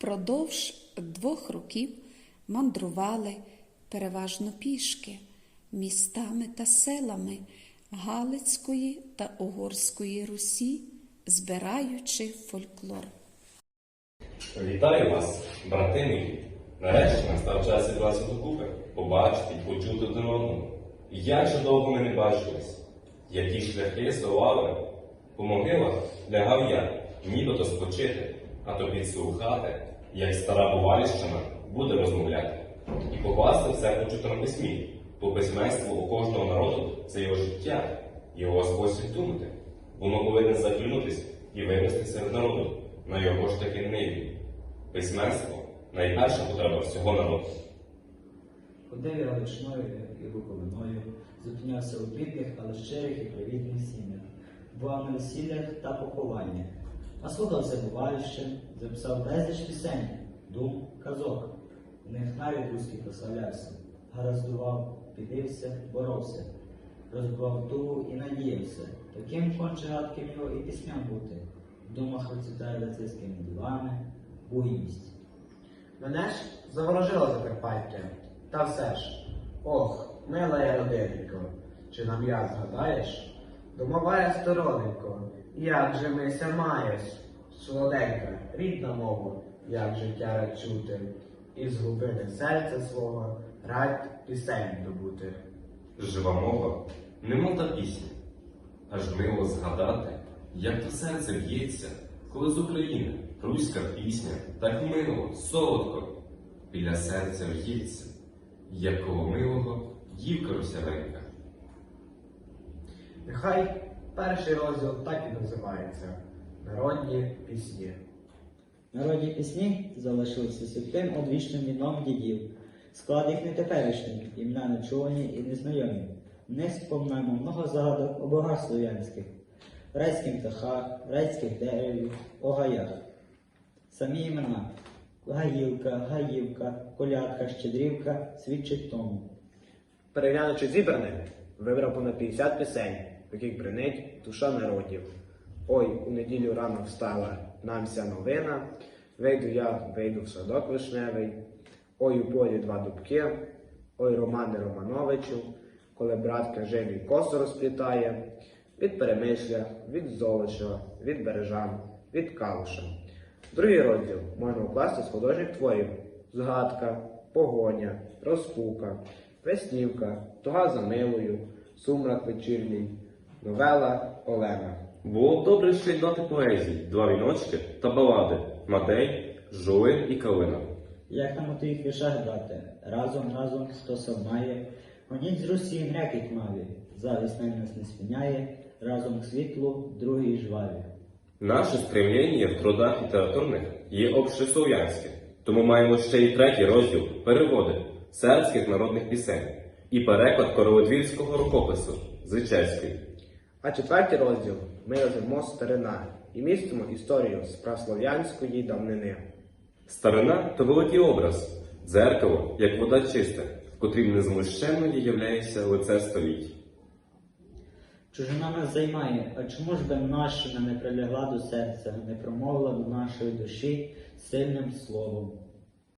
Впродовж двох років мандрували переважно пішки містами та селами Галицької та Угорської Русі, збираючи фольклор. Вітаю вас, брати мої. Нарешті настав час зібратися докупи, побачити почути один одного. Як же довго ми не бачились, які шляхи здолали. По могилах лягав я, нібито спочити, а то підслухати, як стара буваліщина буде розмовляти. І покласти все почуто на письмі, бо письменство у кожного народу це його життя, його спосіб думати. Воно повинне заклюнутись і вивести серед народу на його ж таки ниві. Письменство найперша потреба всього народу. Ходив я і буковиною, зупинявся у бідних, але щирих і привітних сім'ях, бував на весіллях та похованнях, наслухався бувальщин, записав безліч пісень, дум, казок. В них навіть руський прославлявся, гараздував, підився, боровся, розбивав тугу і надіявся. Таким конче гадким його і пісням бути. В думах процвітає лицейськими дивами, буйність. Мене ж заворожило Закарпаття. Та все ж, ох, мила я родиненько, чи нам я згадаєш? Домовая стороненько, як же мися маєш? Солоденька, рідна мова, як життя рад чути, і з глибини серця свого рад пісень добути. Жива мова, немов та пісня. Аж мило згадати, як то серце б'ється, коли з України руська пісня так мило, солодко біля серця в'ється, як коло милого дівка русявенька. Нехай перший розділ так і називається Народні пісні. Народні пісні залишилися святим одвічним віном дідів. Склад їх не теперішній, імена нечувані і незнайомі. Не спомнаємо много загадок о богах слов'янських, райських птахах, райських деревів, о гаях. Самі імена Гаївка, Гаївка, Колядка, Щедрівка свідчать тому. Переглянучи зібране, вибрав понад 50 пісень, яких бренить душа народів. Ой, у неділю рано встала намся новина, вийду я, вийду в садок вишневий, ой у полі два дубки, ой Романе Романовичу, коли брат кажений косо розплітає, від перемишля, від золоча, від бережан, від калуша. Другий розділ можна укласти з художніх творів згадка, погоня, розпука, веснівка, туга за милою, сумрак вечірній, новела Олена. Було б добре ще й дати поезії, два віночки та балади Мадей, Жуин і Калина. Як нам у твоїх віршах дати? Разом, разом, хто сам має, гоніть з Русі мряки тьмаві, завість нас не спиняє, разом к світлу, другий жваві. Наше стремління в трудах літературних є общеслов'янське, тому маємо ще й третій розділ переводи сербських народних пісень і переклад королодвірського рукопису Зичевський. А четвертий розділ ми роздамо старина і містимо історію з праслов'янської давнини. Старина то великий образ, дзеркало, як вода чиста, в котрім незмущенно являється лице століть. Чужина нас займає, а чому ж би нашина не прилягла до серця, не промовила до нашої душі сильним словом?